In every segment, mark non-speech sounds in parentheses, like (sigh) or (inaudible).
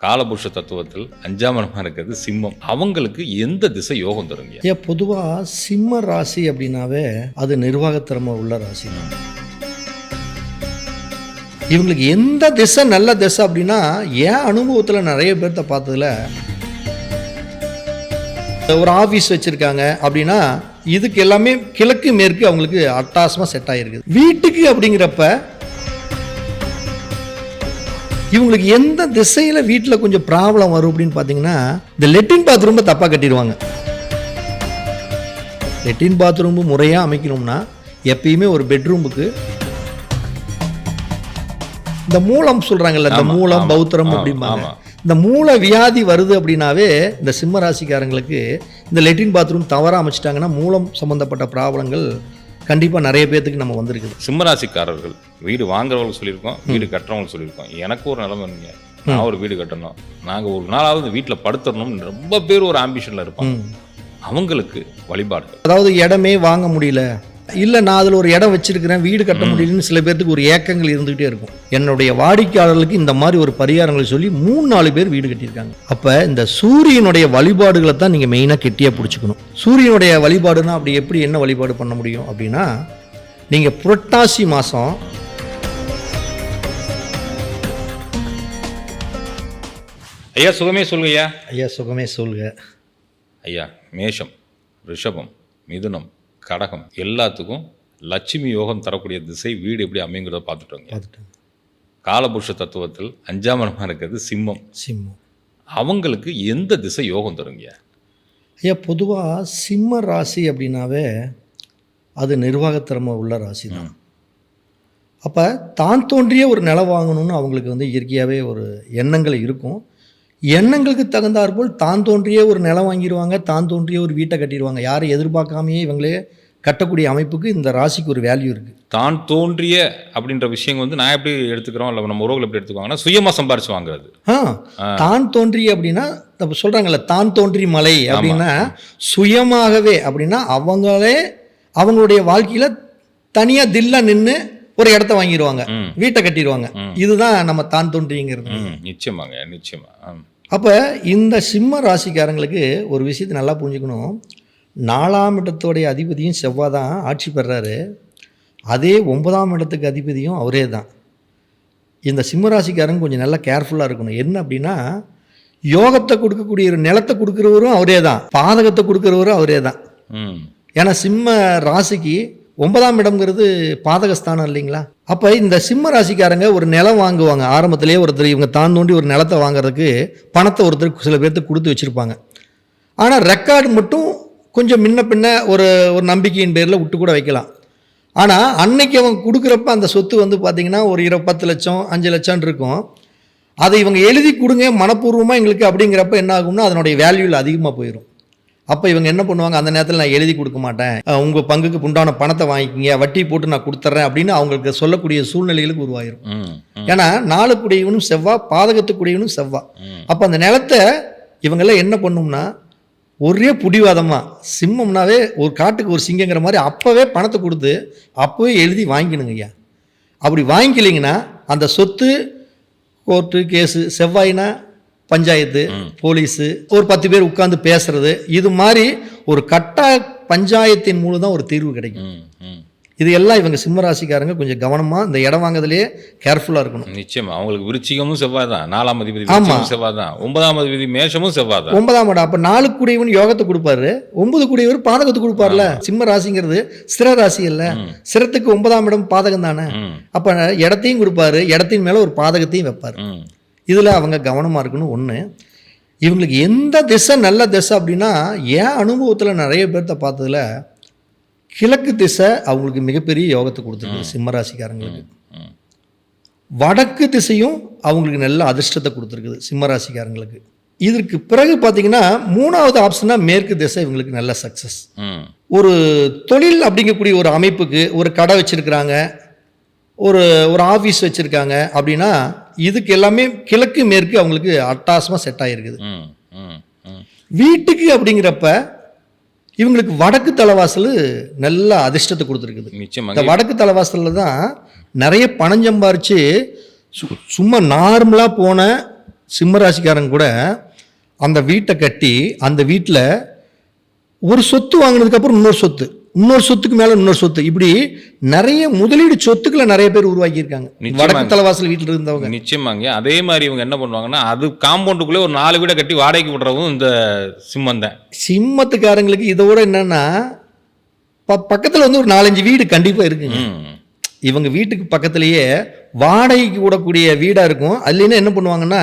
காலபுருஷ தத்துவத்தில் அஞ்சாம் இடமா இருக்கிறது சிம்மம். அவங்களுக்கு எந்த திசை யோகம் தருங்க? ஏன் பொதுவாக சிம்ம ராசி அப்படின்னாவே அது நிர்வாகத்திறமை உள்ள ராசி தான் இவங்களுக்கு எந்த திசை நல்ல திசை அப்படின்னா என் அனுபவத்தில் நிறைய பேர்த்த பார்த்ததுல ஒரு ஆஃபீஸ் வச்சுருக்காங்க அப்படின்னா இதுக்கு எல்லாமே கிழக்கு மேற்கு அவங்களுக்கு அட்டாசமாக செட் ஆகிருக்குது வீட்டுக்கு அப்படிங்கிறப்ப இவங்களுக்கு எந்த திசையில் வீட்டில் கொஞ்சம் ப்ராப்ளம் வரும் அப்படின்னு பார்த்தீங்கன்னா இந்த லெட்டின் பாத்ரூமை தப்பாக கட்டிடுவாங்க லெட்டின் பாத்ரூம் முறையாக அமைக்கணும்னா எப்பயுமே ஒரு பெட்ரூமுக்கு இந்த மூலம் சொல்கிறாங்கல்ல இந்த மூலம் பௌத்திரம் அப்படிம்பாங்க. இந்த மூல வியாதி வருது அப்படின்னாவே இந்த சிம்ம ராசிக்காரங்களுக்கு இந்த லெட்டின் பாத்ரூம் தவறாக அமைச்சிட்டாங்கன்னா மூலம் சம்மந்தப்பட்ட ப்ராப்ளங்கள் கண்டிப்பாக நிறைய பேர்த்துக்கு நம்ம வந்திருக்குது. சிம்மராசிக்காரர்கள் வீடு வாங்குறவங்களுக்கு சொல்லியிருக்கோம் வீடு கட்டுறவங்களுக்கு சொல்லியிருக்கோம். எனக்கு ஒரு நிலைமை இருங்க நான் ஒரு வீடு கட்டணும். நாங்கள் ஒரு நாளாவது வீட்டில் படுத்துடணும்னு ரொம்ப பேர் ஒரு ஆம்பிஷனில் இருப்பாங்க. ம். அவங்களுக்கு வழிபாடுகள். அதாவது இடமே வாங்க முடியல. இல்லை நான் அதில் ஒரு இடம் வச்சிருக்கிறேன் வீடு கட்ட முடியலன்னு சில பேர்த்துக்கு ஒரு ஏக்கங்கள் இருந்துகிட்டே இருக்கும். என்னுடைய வாடிக்கையாளர்களுக்கு இந்த மாதிரி ஒரு பரிகாரங்களை சொல்லி மூணு நாலு பேர் வீடு கட்டியிருக்காங்க. அப்போ இந்த சூரியனுடைய வழிபாடுகளை தான் நீங்கள் மெயினாக கெட்டியாக பிடிச்சிக்கணும். சூரியனுடைய வழிபாடுனா அப்படி எப்படி என்ன வழிபாடு பண்ண முடியும் அப்படின்னா நீங்கள் புரட்டாசி மாதம் ஐயா சுகமே சொல்லுங்க ஐயா. ஐயா சுகமே சொல்லுங்க. ஐயா மேஷம் ரிஷபம் மிதுனம். கடகம் எல்லாத்துக்கும் லட்சுமி யோகம் தரக்கூடிய திசை வீடு எப்படி அமைங்கிறத பார்த்துட்டோங்க பார்த்துட்டேன் காலபுருஷ தத்துவத்தில் அஞ்சாம் இடமா இருக்கிறது சிம்மம். சிம்மம். அவங்களுக்கு எந்த திசை யோகம் தருங்க? ஐயா பொதுவாக சிம்ம ராசி அப்படின்னாவே அது நிர்வாகத்திறமை உள்ள ராசி தான் அப்போ தான் தோன்றிய ஒரு நிலம் வாங்கணும்னு அவங்களுக்கு வந்து இயற்கையாகவே ஒரு எண்ணங்கள் இருக்கும். எண்ணங்களுக்கு தகுந்தாற்போல் தான் தோன்றிய ஒரு நிலம் வாங்கிடுவாங்க தான் தோன்றிய ஒரு வீட்டை கட்டிடுவாங்க. யாரும் எதிர்பார்க்காமையே இவங்களே கட்டக்கூடிய அமைப்புக்கு இந்த ராசிக்கு ஒரு வேல்யூ இருக்குது தான் தோன்றிய அப்படின்ற விஷயம் வந்து நான் எப்படி எடுத்துக்கிறோம்? இல்லை நம்ம உறவுகள் எப்படி எடுத்துக்குவாங்கன்னா சுயமாக சம்பாரிச்சு வாங்குறது ஆ தான் தோன்றி அப்படின்னா இப்ப சொல்றாங்கல்ல தான் தோன்றி மலை அப்படின்னா சுயமாகவே அப்படின்னா அவங்களே அவங்களுடைய வாழ்க்கையில தனியா தில்லா நின்று ஒரு இடத்த வாங்கிடுவாங்க. வீட்டை கட்டிடுவாங்க. இதுதான் நம்ம தான் தோன்றிங்கிறது. நிச்சயமாங்க நிச்சயமா. அப்போ இந்த சிம்ம ராசிக்காரங்களுக்கு ஒரு விஷயத்தை நல்லா புரிஞ்சுக்கணும். நாலாம் இடத்தோடைய அதிபதியும் செவ்வாய் தான் ஆட்சி பெறாரு. அதே ஒன்பதாம் இடத்துக்கு அதிபதியும் அவரே தான். இந்த சிம்ம ராசிக்காரங்க கொஞ்சம் நல்லா கேர்ஃபுல்லாக இருக்கணும். என்ன அப்படின்னா யோகத்தை கொடுக்கக்கூடிய ஒரு நிலத்தை கொடுக்குறவரும் அவரே தான். பாதகத்தை கொடுக்குறவரும் அவரே தான். ஏன்னா சிம்ம ராசிக்கு ஒன்பதாம் இடம்ங்கிறது பாதகஸ்தானம் இல்லைங்களா? அப்போ இந்த சிம்ம ராசிக்காரங்க ஒரு நிலம் வாங்குவாங்க. ஆரம்பத்திலேயே ஒருத்தர் இவங்க தான் தோண்டி ஒரு நிலத்தை வாங்குறதுக்கு பணத்தை ஒருத்தர் சில பேர்த்துக்கு கொடுத்து வச்சுருப்பாங்க. ஆனால் ரெக்கார்டு மட்டும் கொஞ்சம் முன்ன பின்ன ஒரு ஒரு நம்பிக்கையின் பேரில் விட்டு கூட வைக்கலாம். ஆனால் அன்னைக்கு அவங்க கொடுக்குறப்ப அந்த சொத்து வந்து பார்த்திங்கன்னா ஒரு இரு பத்து லட்சம் அஞ்சு லட்சம் இருக்கும். அதை இவங்க எழுதி கொடுங்க மனப்பூர்வமாக எங்களுக்கு அப்படிங்கிறப்ப என்ன ஆகும்னா அதனுடைய வேல்யூவில் அதிகமாக போயிடும் அப்போ இவங்க என்ன பண்ணுவாங்க? அந்த நேரத்தில் நான் எழுதி கொடுக்க மாட்டேன். உங்கள் பங்குக்கு உண்டான பணத்தை வாங்கிக்கிங்க. வட்டி போட்டு நான் கொடுத்துட்றேன் அப்படின்னு அவங்களுக்கு சொல்லக்கூடிய சூழ்நிலைகளுக்கு உருவாயிரும். ஏன்னா நாளுக்குடையவனும் செவ்வாய் பாதகத்துக்குடையவனும் செவ்வாய் ம். அப்போ அந்த நிலத்தை இவங்கெல்லாம் என்ன பண்ணும்னா ஒரே புடிவாதமாக சிம்மம்னாவே ஒரு காட்டுக்கு ஒரு சிங்கங்கிற மாதிரி அப்போவே பணத்தை கொடுத்து அப்போவே எழுதி வாங்கிக்கணுங்க ஐயா. அப்படி வாங்கிக்கலைங்கன்னா அந்த சொத்து கோர்ட்டு கேஸு செவ்வாய்னா பஞ்சாயத்து போலீஸு ஒரு பத்து பேர் உட்காந்து பேசுறது இது மாதிரி ஒரு கட்ட பஞ்சாயத்தின் மூலம் தான் ஒரு தீர்வு கிடைக்கும். இது எல்லாம் இவங்க சிம்மராசிக்காரங்க கொஞ்சம் கவனமாக இந்த இடம் வாங்குறதுலேயே கேர்ஃபுல்லாக இருக்கணும். நிச்சயமா. அவங்களுக்கு விருச்சிகமும் செவ்வாய் தான் நாலாம் அதிபதி ஆமா. விருச்சிகமும் செவ்வாய் தான் ஒன்பதாம் அதிபதி மேஷமும் செவ்வாய் தான் ஒன்பதாம் இடம். அப்போ நாலு கூடியவன் யோகத்தை கொடுப்பாரு. ஒன்பது கூடியவர் பாதகத்தை கொடுப்பார்ல. சிம்ம ராசிங்கிறது ஸ்திர ராசி இல்ல. ஸ்திரத்துக்கு ஒன்பதாம் இடம் பாதகம் தானே அப்போ இடத்தையும் கொடுப்பாரு. இடத்தின் மேலே ஒரு பாதகத்தையும் வைப்பார். இதில் அவங்க கவனமாக இருக்கணும். ஒன்று இவங்களுக்கு எந்த திசை நல்ல திசை அப்படின்னா என் அனுபவத்தில் நிறைய பேர்த்த பார்த்ததுல கிழக்கு திசை அவங்களுக்கு மிகப்பெரிய யோகத்தை கொடுத்துருக்கு சிம்ம ராசிக்காரங்களுக்கு ம் வடக்கு திசையும் அவங்களுக்கு நல்ல அதிர்ஷ்டத்தை கொடுத்துருக்குது சிம்ம ராசிக்காரங்களுக்கு இதற்கு பிறகு பார்த்தீங்கன்னா மூணாவது ஆப்ஷனாக மேற்கு திசை இவங்களுக்கு நல்ல சக்ஸஸ் ஒரு தொழில் அப்படிங்கக்கூடிய ஒரு அமைப்புக்கு ஒரு கடை வச்சுருக்கிறாங்க ஒரு ஒரு ஆஃபீஸ் வச்சுருக்காங்க அப்படின்னா இதுக்கு எல்லாமே கிழக்கு மேற்கு அவங்களுக்கு அட்டாசமாக செட் ஆகிருக்குது வீட்டுக்கு அப்படிங்கிறப்ப இவங்களுக்கு வடக்கு தலைவாசல் நல்ல அதிர்ஷ்டத்தை கொடுத்துருக்குது. இந்த வடக்கு தலைவாசலில் தான் நிறைய பணம் சம்பாரிச்சு சு- சும்மா நார்மலாக போன சிம்ம ராசிக்காரங்க கூட அந்த வீட்டை கட்டி அந்த வீட்டில் ஒரு சொத்து வாங்கினதுக்கு அப்புறம் இன்னொரு சொத்து. இன்னொரு சொத்துக்கு மேலே இன்னொரு சொத்து. இப்படி நிறைய முதலீடு சொத்துக்களை நிறைய பேர் உருவாக்கியிருக்காங்க. வடக்கு தலைவாசல் வீட்டில் இருந்தவங்க. நிச்சயமாங்க. அதே மாதிரி இவங்க என்ன பண்ணுவாங்கன்னா அது காம்பவுண்டுக்குள்ளே ஒரு நாலு வீடை கட்டி வாடகைக்கு விடுறதும் இந்த சிம்மம் தான். சிம்மத்துக்காரங்களுக்கு இதோட என்னன்னா பக்கத்தில் வந்து ஒரு நாலஞ்சு வீடு கண்டிப்பாக இருக்குங்க. இவங்க வீட்டுக்கு பக்கத்துலேயே வாடகைக்கு விடக்கூடிய வீடாக இருக்கும். அதுலேருந்து என்ன பண்ணுவாங்கன்னா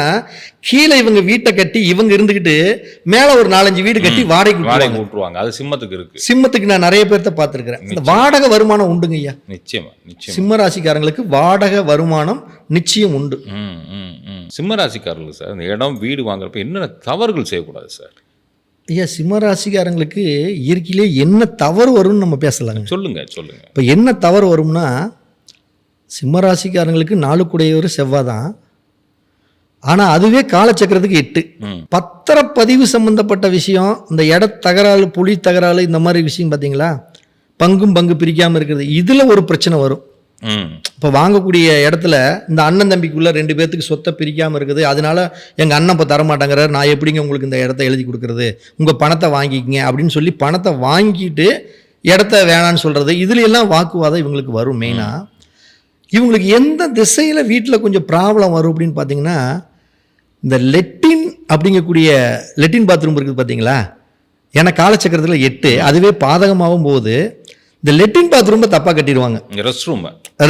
கீழே இவங்க வீட்டை கட்டி இவங்க இருந்துக்கிட்டு மேலே ஒரு நாலஞ்சு வீடு கட்டி வாடகைக்கு வாடகைக்கு விட்டுருவாங்க. அது சிம்மத்துக்கு இருக்கு. சிம்மத்துக்கு நான் நிறைய பேர்த்த பார்த்துருக்கிறேன். இந்த வாடகை வருமானம் உண்டுங்க ஐயா. நிச்சயமா நிச்சயம். சிம்ம ராசிக்காரங்களுக்கு வாடகை வருமானம் நிச்சயம் உண்டு. சிம்ம ராசிக்காரர்களுக்கு சார் இந்த இடம் வீடு வாங்குறப்ப என்னென்ன தவறுகள் செய்யக்கூடாது சார்? ஐயா சிம்ம ராசிக்காரங்களுக்கு இயற்கையிலே என்ன தவறு வரும்னு நம்ம பேசலாங்க. சொல்லுங்க சொல்லுங்க. இப்போ என்ன தவறு வரும்னா சிம்ம ராசிக்காரங்களுக்கு நாளுக்குடையவர் செவ்வாய் தான். ஆனால் அதுவே காலச்சக்கரத்துக்கு எட்டு. பத்திரப்பதிவு சம்பந்தப்பட்ட விஷயம் இந்த இட தகராறு புலி தகராறு இந்த மாதிரி விஷயம் பார்த்தீங்களா பங்கும் பங்கு பிரிக்காமல் இருக்கிறது. இதில் ஒரு பிரச்சனை வரும். இப்போ வாங்கக்கூடிய இடத்துல இந்த அண்ணன் தம்பிக்குள்ள ரெண்டு பேர்த்துக்கு சொத்தை பிரிக்காமல் இருக்குது. அதனால எங்கள் அண்ணன் இப்போ தரமாட்டேங்கிறார். நான் எப்படிங்க உங்களுக்கு இந்த இடத்த எழுதி கொடுக்குறது? உங்கள் பணத்தை வாங்கிக்கங்க அப்படின்னு சொல்லி பணத்தை வாங்கிட்டு இடத்த வேணான்னு சொல்கிறது இதுல எல்லாம் வாக்குவாதம் இவங்களுக்கு வரும் மெயினாக இவங்களுக்கு எந்த திசையில் வீட்டில் கொஞ்சம் ப்ராப்ளம் வரும் அப்படின்னு பார்த்தீங்கன்னா இந்த லெட்டின் அப்படிங்கக்கூடிய லெட்டின் பாத்ரூம் இருக்குது பார்த்தீங்களா ஏன்னா காலச்சக்கரத்தில் எட்டு. அதுவே பாதகமாகும் போது இந்த லெட்டின் பாத்ரூமை தப்பாக கட்டிடுவாங்க. Restroom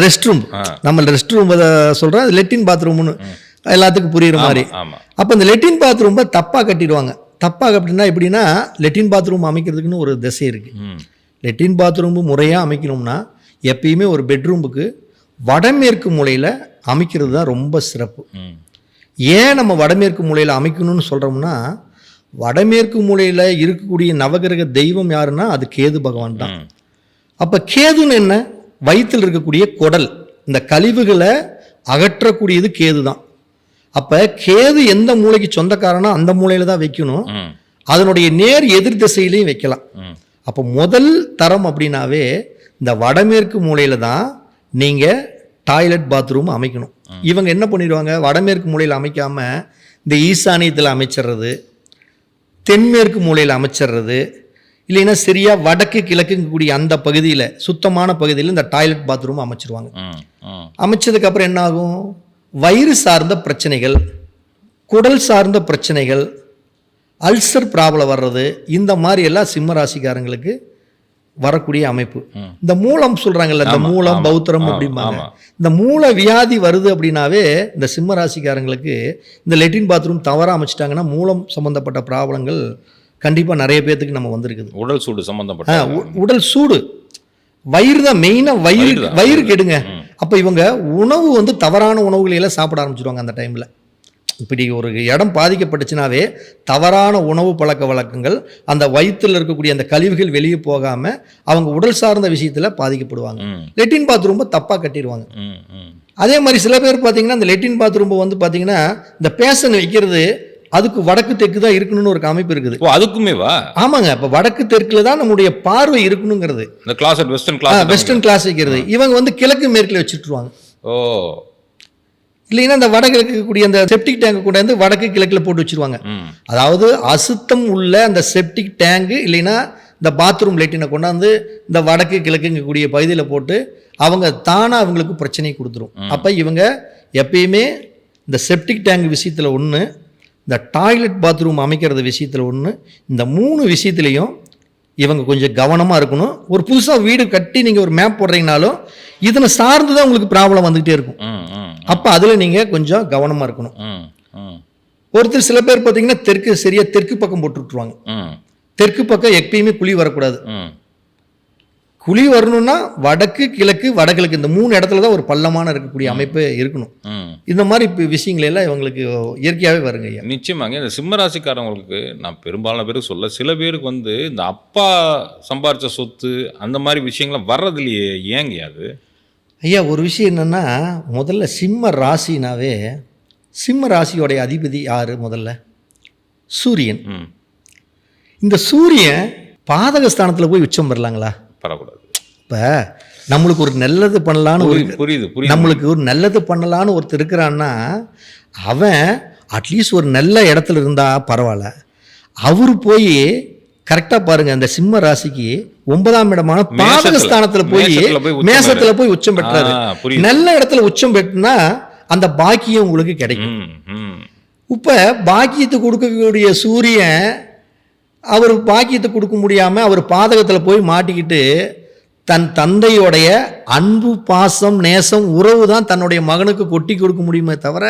restroom. நம்ம ரெஸ்ட் ரூம் சொல்கிறோம் அது லெட்டின் பாத்ரூம்னு எல்லாத்துக்கும் புரியுற மாதிரி. அப்போ இந்த லெட்டின் பாத்ரூமை தப்பாக கட்டிடுவாங்க. தப்பாக அப்படின்னா எப்படின்னா லெட்டின் பாத்ரூம் அமைக்கிறதுக்குன்னு ஒரு திசை இருக்குது லெட்டின் பாத்ரூம் முறையாக அமைக்கணும்னா எப்பயுமே ஒரு பெட்ரூமுக்கு வடமேற்கு மூலையில் அமைக்கிறது தான் ரொம்ப சிறப்பு. ஏன் நம்ம வடமேற்கு மூலையில் அமைக்கணும்னு சொல்கிறோம்னா வடமேற்கு மூலையில் இருக்கக்கூடிய நவகிரக தெய்வம் யாருன்னா அது கேது பகவான் தான். அப்போ கேதுன்னு என்ன? வயிற்றில் இருக்கக்கூடிய குடல். இந்த கழிவுகளை அகற்றக்கூடியது கேது தான். அப்போ கேது எந்த மூளைக்கு சொந்தக்காரனோ அந்த மூலையில் தான் வைக்கணும். அதனுடைய நேர் எதிர் திசையிலையும் வைக்கலாம். அப்போ முதல் தரம் அப்படின்னாவே இந்த வடமேற்கு மூலையில் தான் நீங்கள் டாய்லெட் பாத்ரூம் அமைக்கணும். இவங்க என்ன பண்ணிடுவாங்க? வடமேற்கு மூலையில் அமைக்காமல் இந்த ஈசானியத்தில் அமைச்சிடுறது தென்மேற்கு மூலையில் அமைச்சிடுறது இல்லைன்னா சரியாக வடக்கு கிழக்குங்கக்கூடிய அந்த பகுதியில் சுத்தமான பகுதியில் இந்த டாய்லெட் பாத்ரூம் அமைச்சிருவாங்க. அமைச்சதுக்கப்புறம் என்ன ஆகும்? வயிறு சார்ந்த பிரச்சனைகள் குடல் சார்ந்த பிரச்சனைகள் அல்சர் ப்ராப்ளம் வர்றது இந்த மாதிரி எல்லாம் சிம்ம ராசிக்காரங்களுக்கு வரக்கூடிய அமைப்பு. இந்த மூலம் சொல்றாங்கல்ல இந்த மூலம் பௌத்திரம் அப்படிம்பாங்க. இந்த மூல வியாதி வருது அப்படின்னாவே இந்த சிம்ம ராசிக்காரங்களுக்கு இந்த லெட்டின் பாத்ரூம் தவறாக அமைச்சிட்டாங்கன்னா மூலம் சம்பந்தப்பட்ட ப்ராப்ளங்கள் கண்டிப்பாக நிறைய பேர்த்துக்கு நம்ம வந்திருக்குது உடல் சூடு உ- உடல் சூடு வயிறு தான் மெயினாக வயிறு வயிறு. கெடுங்க. அப்போ இவங்க உணவு வந்து தவறான உணவுகளை எல்லாம் சாப்பிட ஆரம்பிச்சிடுவாங்க அந்த டைமில் இப்படி ஒரு இடம் பாதிக்கப்பட்டுச்சுனாவே தவறான உணவு பழக்க வழக்கங்கள் அந்த வயிற்றில் இருக்கக்கூடிய அந்த கழிவுகள் வெளியே போகாமல் அவங்க உடல் சார்ந்த விஷயத்தில் பாதிக்கப்படுவாங்க. லெட்டின் பாத்ரூம்பை தப்பாக கட்டிடுவாங்க. அதே மாதிரி சில பேர் பார்த்தீங்கன்னா அந்த லெட்டின் பாத்ரூம்பை வந்து பார்த்தீங்கன்னா இந்த பேஷன் வைக்கிறது அதுக்கு வடக்கு தெற்கு தான் இருக்கணும்னு ஒரு அமைப்பு இருக்குது. ஓ அதுக்குமே வா? ஆமாங்க. இப்போ வடக்கு தெற்குல தான் நம்முடைய பார்வை இருக்கணுங்கிறது. இந்த class western class western class வைக்கிறது. இவங்க வந்து கிழக்கு மேற்கில் வச்சுட்டுருவாங்க ஓ. இல்லைன்னா அந்த வடகிழக்கு இருக்கக்கூடிய அந்த செப்டிக் டேங்கை கொண்டாந்து வடக்கு கிழக்கில் போட்டு வச்சிருவாங்க. அதாவது அசுத்தம் உள்ள அந்த செப்டிக் டேங்கு இல்லைன்னா இந்த பாத்ரூம் லெட்டினை கொண்டாந்து இந்த வடக்கு கிழக்குங்கக்கூடிய பகுதியில் போட்டு அவங்க தானாக அவங்களுக்கு பிரச்சனையை கொடுத்துரும். அப்போ இவங்க எப்பயுமே இந்த செப்டிக் டேங்க் விஷயத்தில் ஒன்று இந்த டாய்லெட் பாத்ரூம் அமைக்கிறது விஷயத்தில் ஒன்று இந்த மூணு விஷயத்துலையும் இவங்க கொஞ்சம் கவனமாக இருக்கணும். ஒரு புதுசாக வீடு கட்டி நீங்கள் ஒரு மேப் போடுறீங்கனாலும் இதனை சார்ந்து தான் உங்களுக்கு ப்ராப்ளம் வந்துகிட்டே இருக்கும். அப்போ அதில் நீங்கள் கொஞ்சம் கவனமாக இருக்கணும். ஒருத்தர் சில பேர் பார்த்தீங்கன்னா தெற்கு சரியாக தெற்கு பக்கம் போட்டு விட்ருவாங்க தெற்கு பக்கம் எப்பயுமே குழி வரக்கூடாது. குழி வரணும்னா வடக்கு கிழக்கு வடகிழக்கு இந்த மூணு இடத்துல தான் ஒரு பள்ளமான இருக்கக்கூடிய அமைப்பு இருக்கணும். இந்த மாதிரி இப்போ விஷயங்கள் எல்லாம் இவங்களுக்கு இயற்கையாகவே வருங்க ஐயா. நிச்சயமாங்க. இந்த சிம்ம ராசிக்காரங்களுக்கு நான் பெரும்பாலான பேருக்கு சொல்ல சில பேருக்கு வந்து இந்த அப்பா சம்பாரிச்ச சொத்து அந்த மாதிரி விஷயங்கள்லாம் வர்றதுலையே ஏங்க அது? ஐயா ஒரு விஷயம் என்னென்னா முதல்ல சிம்ம ராசினாவே சிம்ம ராசியோடைய அதிபதி யார் முதல்ல? சூரியன். ம். இந்த சூரியன் பாதகஸ்தானத்தில் போய் உச்சம் பெறலாங்களா? வரக்கூடாது இப்போ நம்மளுக்கு ஒரு நல்லது பண்ணலான்னு ஒரு புரியுது புரியுது. நம்மளுக்கு ஒரு நல்லது பண்ணலான்னு ஒருத்தர் இருக்கிறான்னா அவன் அட்லீஸ்ட் ஒரு நல்ல இடத்துல இருந்தால் பரவாயில்ல. அவர் போய் கரெக்டாக பாருங்க அந்த சிம்ம ராசிக்கு ஒன்பதாம் இடமான பாதகஸ்தானத்தில் போய் மேசத்துல போய் உச்சம் பெற்றாரு. நல்ல இடத்துல உச்சம் பெற்றுனா அந்த பாக்கியம் உங்களுக்கு கிடைக்கும். இப்போ பாக்கியத்தை கொடுக்கக்கூடிய சூரியன் அவர் பாக்கியத்தை கொடுக்க முடியாமல் அவர் பாதகத்தில் போய் மாட்டிக்கிட்டு தன் தந்தையோடைய அன்பு பாசம் நேசம் உறவு தான் தன்னுடைய மகனுக்கு கொட்டி கொடுக்க முடியுமே தவிர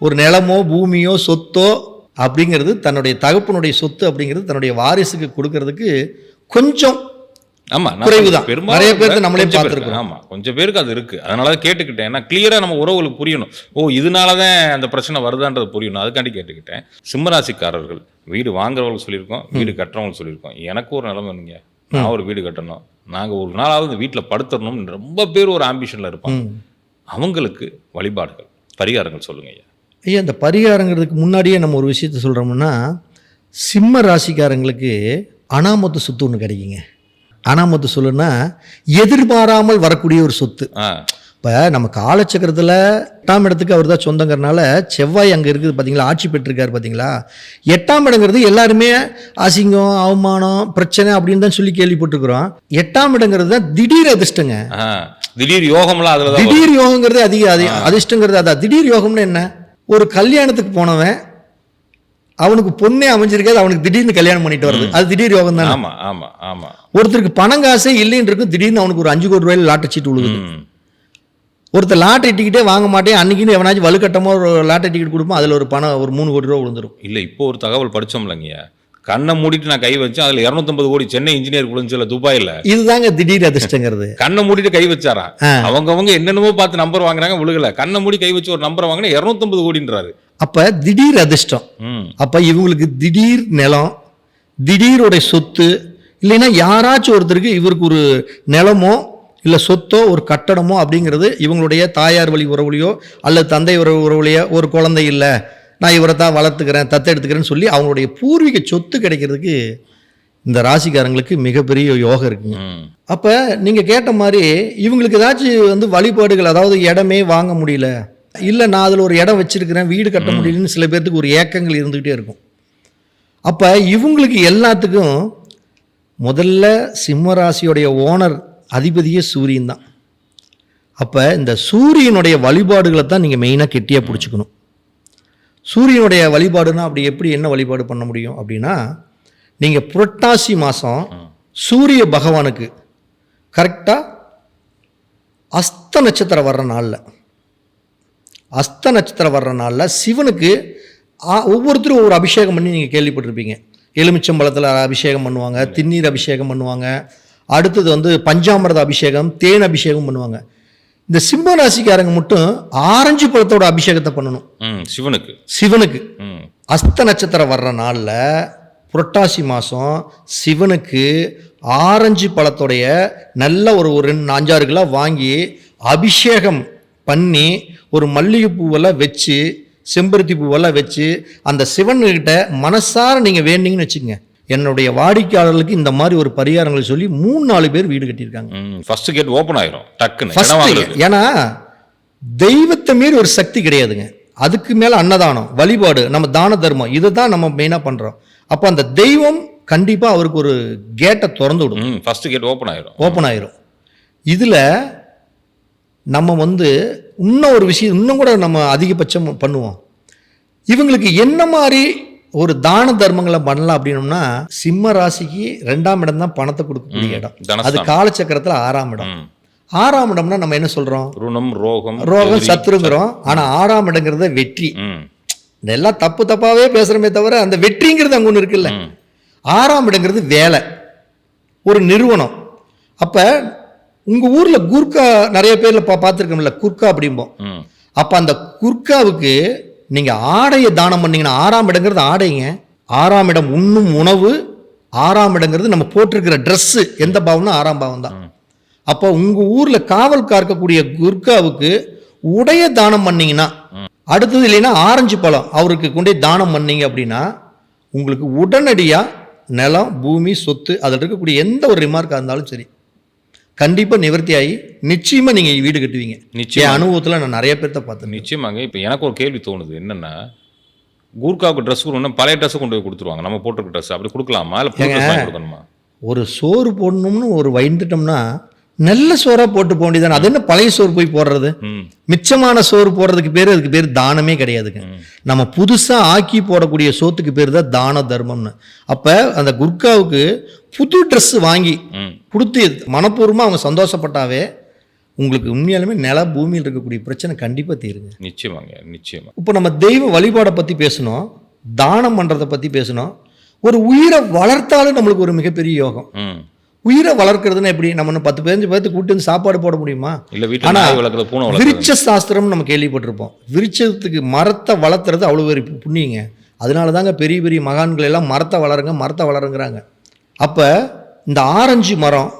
ஒரு நிலமோ பூமியோ சொத்தோ அப்படிங்கிறது தன்னுடைய தகப்பனுடைய சொத்து அப்படிங்கிறது தன்னுடைய வாரிசுக்கு கொடுக்கறதுக்கு கொஞ்சம் ஆமா நான் குறைவுதான். பெரும்பாலும் நிறைய பேருக்கு நம்மளே பார்த்திருக்கோம். ஆமா கொஞ்சம் பேருக்கு அது இருக்கு. அதனால தான் கேட்டுக்கிட்டேன். ஏன்னா கிளியரா நம்ம உறவுகளுக்கு புரியணும். ஓ இதனால தான் அந்த பிரச்சனை வருதான்றது புரியணும். அதுக்காண்டி கேட்டுக்கிட்டேன். சிம்மராசிக்காரர்கள் வீடு வாங்குறவங்களுக்கு சொல்லியிருக்கோம் வீடு கட்டுறவங்களுக்கு சொல்லியிருக்கோம். எனக்கு ஒரு நிலைமை நீங்க நான் ஒரு வீடு கட்டணும். நாங்க ஒரு நாளாவது இந்த வீட்டில் படுத்துடணும்னு ரொம்ப பேர் ஒரு ஆம்பிஷன்ல இருப்பாங்க. அவங்களுக்கு வழிபாடுகள் பரிகாரங்கள் சொல்லுங்க ஐயா. ஐயா இந்த பரிகாரங்கிறதுக்கு முன்னாடியே நம்ம ஒரு விஷயத்த சொல்கிறோம்னா சிம்ம ராசிக்காரங்களுக்கு அனாமத்து சொத்து ஒன்று கிடைக்குங்க. அனாமத்து சொல்லுன்னா எதிர்பாராமல் வரக்கூடிய ஒரு சொத்து. இப்போ நம்ம காலச்சக்கரத்தில் எட்டாம் இடத்துக்கு அவர் தான் சொந்தங்கிறனால செவ்வாய் அங்கே இருக்குது பார்த்தீங்களா ஆட்சி பெற்றிருக்காரு பார்த்தீங்களா எட்டாம் இடங்கிறது எல்லாருமே அசிங்கம் அவமானம் பிரச்சனை அப்படின்னு தான் சொல்லி கேள்விப்பட்டிருக்கிறோம். எட்டாம் இடங்கிறது தான் திடீர் அதிர்ஷ்டங்க. திடீர் யோகம்லாம் அதில். திடீர் யோகங்கிறது அதிக அதி அதிர்ஷ்டங்கிறது அதான். திடீர் யோகம்னு என்ன? ஒரு கல்யாணத்துக்கு போனவன் அவனுக்கு பொண்ணே அமைஞ்சிருக்காது அவனுக்கு திடீர்னு கல்யாணம் பண்ணிட்டு வருது அது திடீர் யோகம் தானே? ஆமா ஆமா ஆமா. ஒருத்தருக்கு பணம் காசே இல்லைன்னு இருக்கும் திடீர்னு அவனுக்கு ஒரு அஞ்சு கோடி ரூபாயில லாட்டரி சீட்டு விழுகுது. ஒருத்தர் லாட்டரி டிக்கெட்டே வாங்க மாட்டேன் அன்னைக்குன்னு எவனாச்சும் வலுக்கட்டமாக ஒரு லாட்டரி டிக்கெட் கொடுப்போம் அதில் ஒரு பணம் ஒரு மூணு கோடி ரூபா விழுந்துரும். இல்ல இப்போ ஒரு தகவல் படிச்சோம்லங்கய்யா கண்ணை மூடிட்டு நான் கை வச்சேன் அதுல 250 கோடி சென்னை இன்ஜினியர் குளிஞ்சில துபாயில. இதுதாங்க திடீர் அதிர்ஷ்டங்கிறது. (laughs) கண்ணை மூடிட்டு கை வச்சாரா. அவங்கவங்க என்னென்னமோ பார்த்து நம்பர் வாங்குறாங்க விழுகல. கண்ணை மூடி கை வச்சு ஒரு நம்பர் வாங்கினா 250 கோடின்றாரு. அப்போ திடீர் அதிர்ஷ்டம். அப்போ இவங்களுக்கு திடீர் நிலம் திடீருடைய சொத்து இல்லைன்னா யாராச்சும் ஒருத்தருக்கு இவருக்கு ஒரு நிலமோ இல்லை சொத்தோ ஒரு கட்டடமோ அப்படிங்கிறது இவங்களுடைய தாயார் வழி உறவுலையோ அல்லது தந்தை உறவு உறவுலையோ ஒரு குழந்தை இல்லை நான் இவரை தான் வளர்த்துக்கிறேன் தத்தெடுத்துக்கிறேன்னு சொல்லி அவங்களுடைய பூர்வீக சொத்து கிடைக்கிறதுக்கு இந்த ராசிக்காரங்களுக்கு மிகப்பெரிய யோகம் இருக்குங்க. அப்போ நீங்கள் கேட்ட மாதிரி இவங்களுக்கு ஏதாச்சும் வந்து வழிபாடுகள் அதாவது இடமே வாங்க முடியல இல்லை நான் அதில் ஒரு இடம் வச்சிருக்கிறேன் வீடு கட்ட முடியலன்னு சில பேர்த்துக்கு ஒரு ஏக்கங்கள் இருந்துக்கிட்டே இருக்கும். அப்போ இவங்களுக்கு எல்லாத்துக்கும் முதல்ல சிம்ம ராசியுடைய ஓனர் அதிபதியே சூரியன் தான். அப்போ இந்த சூரியனுடைய வழிபாடுகளை தான் நீங்கள் மெயினாக கெட்டியாக பிடிச்சிக்கணும். சூரியனுடைய வழிபாடுனா அப்படி எப்படி என்ன வழிபாடு பண்ண முடியும் அப்படின்னா நீங்கள் புரட்டாசி மாதம் சூரிய பகவானுக்கு கரெக்டாக அஸ்த நட்சத்திரம் வர்ற நாளில். அஸ்த நட்சத்திரம் வர்ற நாளில் சிவனுக்கு ஒவ்வொருத்தரும் ஒவ்வொரு அபிஷேகம் பண்ணி நீங்கள் கேள்விப்பட்டிருப்பீங்க. எலுமிச்சம்பழத்தில் அபிஷேகம் பண்ணுவாங்க திண்ணீர் அபிஷேகம் பண்ணுவாங்க. அடுத்தது வந்து பஞ்சாமிரத அபிஷேகம் தேன் அபிஷேகம் பண்ணுவாங்க. இந்த சிம்ம ராசிக்காரங்க மட்டும் ஆரஞ்சு பழத்தோட அபிஷேகத்தை பண்ணணும். ம் சிவனுக்கு. சிவனுக்கு. அஸ்த நட்சத்திரம் வர்ற நாளில் புரட்டாசி மாதம் சிவனுக்கு ஆரஞ்சு பழத்தோடைய நல்ல ஒரு ஒரு ரெண்டு அஞ்சாறு கிலோ வாங்கி அபிஷேகம் பண்ணி ஒரு மல்லிகை பூவெல்லாம் வச்சு செம்பருத்தி பூவெல்லாம் வச்சு அந்த சிவன்கிட்ட மனசார நீங்கள் வேண்டிங்கன்னு வச்சுக்கங்க. என்னுடைய வாடிக்கையாளர்களுக்கு இந்த மாதிரி ஒரு பரிகாரங்களை சொல்லி மூணு நாலு பேர் வீடு கட்டியிருக்காங்க. ஃபர்ஸ்ட் கேட் ஓப்பன் ஆயிரும். டக்குன்னு ஏன்னா தெய்வத்தை மீறி ஒரு சக்தி கிடையாதுங்க. அதுக்கு மேல அன்னதானம் வழிபாடு நம்ம தான தர்மம் இதை தான் நம்ம மெயினா பண்றோம். அப்போ அந்த தெய்வம் கண்டிப்பா அவருக்கு ஒரு கேட்டை திறந்து விடும். ஃபர்ஸ்ட் கேட் ஓப்பன் ஆயிரும். ஓப்பன் ஆயிரும். இதுல நம்ம வந்து இன்னும் ஒரு விஷயம் இன்னும் கூட நம்ம அதிகபட்சம் பண்ணுவோம். இவங்களுக்கு என்ன மாதிரி ஒரு தான தர்மங்களை பண்ணலாம் அப்படின்னோம்னா சிம்ம ராசிக்கு ரெண்டாம் இடம் தான் பணத்தை கொடுக்கக்கூடிய இடம். அது காலச்சக்கரத்துல ஆறாம் இடம். ஆறாம் இடம்னா நம்ம என்ன சொல்றோம்? ருணம் ரோகம் ரோகம். சத்துருங்கிறோம் ஆனா ஆறாம் இடங்கிறத வெற்றி. இதெல்லாம் தப்பு தப்பாவே பேசுறமே தவிர அந்த வெற்றிங்கிறது அங்க ஒன்று இருக்குல்ல. ஆறாம் இடங்கிறது வேலை. ஒரு நிறுவனம். அப்ப உங்க ஊர்ல குர்கா நிறைய பேர்ல பா பார்த்துருக்கோம்ல குர்கா அப்படிம்போம். அப்ப அந்த குர்காவுக்கு நீங்க ஆடையை தானம் பண்ணீங்கன்னா ஆறாம் இடங்கிறது ஆடைங்க. ஆறாம் இடம் உண்ணும் உணவு ஆறாம் இடங்கிறது நம்ம போட்டிருக்கிற Dress எந்த பாவம்னா ஆறாம் பாவம் தான். அப்போ உங்க ஊர்ல காவல் காக்கக்கூடிய குர்காவுக்கு உடைய தானம் பண்ணீங்கன்னா அடுத்தது இல்லைன்னா ஆரஞ்சு பழம் அவருக்கு கொண்டே தானம் பண்ணீங்க அப்படின்னா உங்களுக்கு உடனடியா நிலம் பூமி சொத்து அதில் இருக்கக்கூடிய எந்த ஒரு ரிமார்க்காக இருந்தாலும் சரி கண்டிப்பா நிவர்த்தி ஆகி நிச்சயமா நீங்க வீடு கட்டுவீங்க. நிச்சயமா. அனுபவத்துல நான் நிறைய பேர்த்த பார்த்தேன். நிச்சயமாங்க. இப்போ எனக்கு ஒரு கேள்வி தோணுது. என்னன்னா கூர்க்காவுக்கு ட்ரெஸ் கொடுக்கணும் பழைய ட்ரெஸ் கொண்டு போய் கொடுத்துருவாங்க. நம்ம போட்டிருக்க ட்ரெஸ் அப்படி கொடுக்கலாமா? இல்லை கொடுக்கணுமா? ஒரு சோறு போடணும்னு ஒரு வந்துட்டோம்னா நல்ல சோறாக போட்டு போக வேண்டியதானே அது என்ன பழைய சோறு போய் போடுறது? மிச்சமான சோறு போடுறதுக்கு பேர் அதுக்கு பேர் தானமே கிடையாதுங்க. நம்ம புதுசாக ஆக்கி போடக்கூடிய சோத்துக்கு பேர் தான் தான தர்மம்னு. அப்போ அந்த குர்காவுக்கு புது ட்ரெஸ் வாங்கி கொடுத்து மனப்பூர்வமாக அவங்க சந்தோஷப்பட்டாவே உங்களுக்கு உண்மையாலுமே நில பூமியில் இருக்கக்கூடிய பிரச்சனை கண்டிப்பாக தீருங்க. நிச்சயமாங்க நிச்சயமா. இப்போ நம்ம தெய்வ வழிபாடை பற்றி பேசணும் தானம் பண்ணுறதை பற்றி பேசணும். ஒரு உயிரை வளர்த்தாலும் நம்மளுக்கு ஒரு மிகப்பெரிய யோகம். உயிரை வளர்க்கறதுன்னா எப்படி நம்ம இன்னும் பத்து பதினஞ்சு பேர்த்து கூட்டு வந்து சாப்பாடு போட முடியுமா? இல்லை வீட்டில் ஆனா, நாய் வளர்க்குறது பூனை விருட்ச சாஸ்திரம் நம்ம கேள்விப்பட்டிருப்போம். விருட்சத்துக்கு மரத்தை வளர்த்துறது அவ்வளோ பெரிய புண்ணியங்க. அதனால தாங்க பெரிய பெரிய மகான்கள் எல்லாம் மரத்தை வளருங்க மரத்தை வளருங்கிறாங்க. அப்போ இந்த ஆரஞ்சு மரம்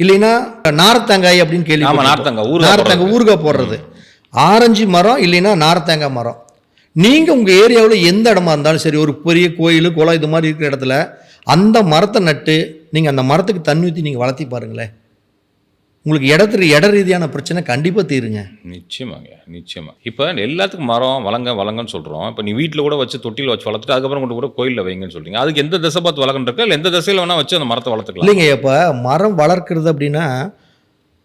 இல்லைன்னா நாரத்தங்காய் அப்படின்னு கேள்வி நார்த்தங்காய், ஊறுகாய் நார்த்தங்காய் ஊறுகாய் போடுறது. ஆரஞ்சு மரம் இல்லைன்னா நாரத்தங்காய் மரம். நீங்கள் உங்கள் ஏரியாவில் எந்த இடமா இருந்தாலும் சரி ஒரு பெரிய கோயில் குளம் இது மாதிரி இருக்கிற இடத்துல அந்த மரத்தை நட்டு நீங்கள் அந்த மரத்துக்கு தண்ணி ஊற்றி நீங்கள் வளர்த்தி பாருங்களேன். உங்களுக்கு இடத்துல இட ரீதியான பிரச்சனை கண்டிப்பாக தீருங்க. நிச்சயமாங்க நிச்சயமா. இப்போ எல்லாத்துக்கும் மரம் வளங்க வளங்கன்னு சொல்றோம். இப்போ நீ வீட்டில் கூட வச்சு தொட்டியில் வச்சு வளர்த்துட்டு அதுக்கப்புறம் கொண்டு கூட கோயிலில் வைங்கன்னு சொல்றீங்க. அதுக்கு எந்த திசை பார்த்து வளர்க்கணும் இல்லை எந்த திசையில் வேணா வச்சு அந்த மரத்தை வளர்த்துக்கலாம். இல்லைங்க இப்போ மரம் வளர்க்குறது அப்படின்னா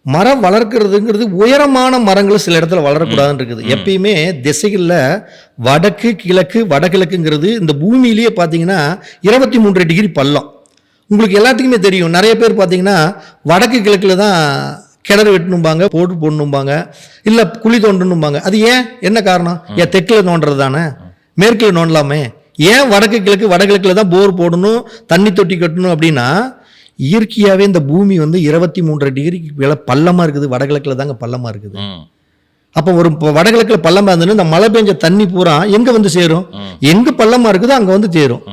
மரம் வளர்க்குறதுங்கிறது உயரமான மரங்கள் சில இடத்துல வளரக்கூடாதுன்னு இருக்குது. எப்பயுமே திசைகளில் வடக்கு கிழக்கு வடகிழக்குங்கிறது இந்த பூமியிலேயே பார்த்தீங்கன்னா இருபத்தி மூன்று டிகிரி பள்ளம். உங்களுக்கு எல்லாத்துக்குமே தெரியும். நிறைய பேர் பார்த்தீங்கன்னா வடக்கு கிழக்கில் தான் கிணறு வெட்டணும்பாங்க போட்டு போடணும்பாங்க இல்லை குழி தோண்டணும்பாங்க. அது ஏன்? என்ன காரணம்? ஏன் தெற்கில் நோண்டுறது தானே? மேற்கில் நோண்டலாமே ஏன் வடக்கு கிழக்கு வடகிழக்கில் தான் போர் போடணும் தண்ணி தொட்டி கட்டணும் அப்படின்னா இயற்கையாகவே இந்த பூமி வந்து இருபத்தி மூன்றரை டிகிரிக்கு மேலே பள்ளமாக இருக்குது. வடகிழக்கில் தாங்க பள்ளமாக இருக்குது. அப்போ ஒரு வடகிழக்கில் பள்ளமாக இருந்ததுன்னா இந்த மழை பெஞ்ச தண்ணி பூரா எங்கே வந்து சேரும். எங்கே பள்ளமாக இருக்குதோ அங்கே வந்து சேரும்.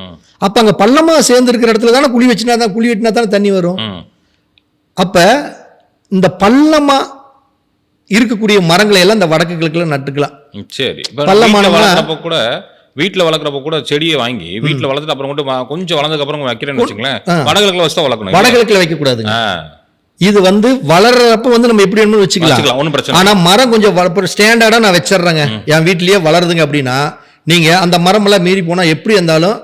அப்போ அங்கே பள்ளமாக சேர்ந்துருக்கிற இடத்துல தானே குழி வச்சுனா தான் குழி வெட்டினா தானே தண்ணி வரும்? அப்போ இந்த பள்ளமாக இருக்கக்கூடிய மரங்களை எல்லாம் இந்த வடக்கு கிழக்கில் நட்டுக்கலாம். சரி. பள்ளமான கூட வீட்டில் வளர்க்குறப்ப கூட செடியை வாங்கி வீட்டில் வளர்த்துட்டு அப்புறம் கொண்டு கொஞ்சம் வளர்ந்ததுக்கு அப்புறம் வைக்கிறேன்னு வச்சுங்களேன். வடகிழக்கில் வச்சு தான் வளர்க்கணும். வடகிழக்கில் வைக்கக்கூடாதுங்க. ஆ. இது வந்து வளர்றப்ப வந்து நம்ம எப்படி வேணுமோ வச்சுக்கலாம். ஒன்றும் பிரச்சனை ஆனா மரம் கொஞ்சம் ஸ்டாண்டர்டாக நான் வச்சிடுறேங்க. என் வீட்லயே வளருதுங்க அப்படின்னா நீங்க அந்த மரமெல்லாம் மீறி போனா எப்படி இருந்தாலும்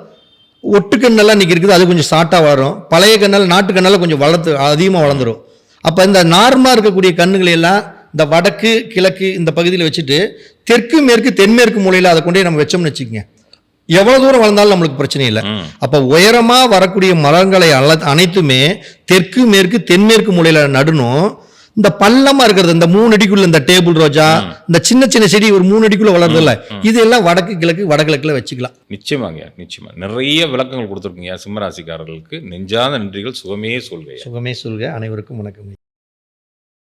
ஒட்டுக்கண்ணெல்லாம் இன்னைக்கு இருக்குது அது கொஞ்சம் ஷார்ட்டாக வளரும். பழைய கண்ணெல்லாம் நாட்டு கண்ணெல்லாம் கொஞ்சம் வளர்த்து அதிகமாக வளர்ந்துரும். அப்போ இந்த நார்மலாக இருக்கக்கூடிய கண்ணுகளை எல்லாம் இந்த வடக்கு கிழக்கு இந்த பகுதியில் வச்சுட்டு தெற்கு மேற்கு தென்மேற்கு மூலையில் அதை கொண்டே நம்ம வச்சோம்னு வச்சுக்கோங்க. எவ்வளோ தூரம் வளர்ந்தாலும் நம்மளுக்கு பிரச்சனை இல்லை. அப்போ உயரமாக வரக்கூடிய மரங்களை அல்ல அனைத்துமே தெற்கு மேற்கு தென்மேற்கு மூலையில் நடணும். இந்த பள்ளமாக இருக்கிறது இந்த மூணு அடிக்குள்ள இந்த டேபிள் ரோஜா இந்த சின்ன சின்ன செடி ஒரு மூணு அடிக்குள்ள வளருது இல்ல இது எல்லாம் வடக்கு கிழக்கு வடகிழக்குல வச்சுக்கலாம். நிச்சயமாங்க நிச்சயமா. நிறைய விளக்கங்கள் கொடுத்துருக்கீங்க சிம்மராசிக்காரர்களுக்கு நெஞ்சாத நன்றிகள் சுகமே சொல்கையா சுகமே சொல்க. அனைவருக்கும் வணக்கம்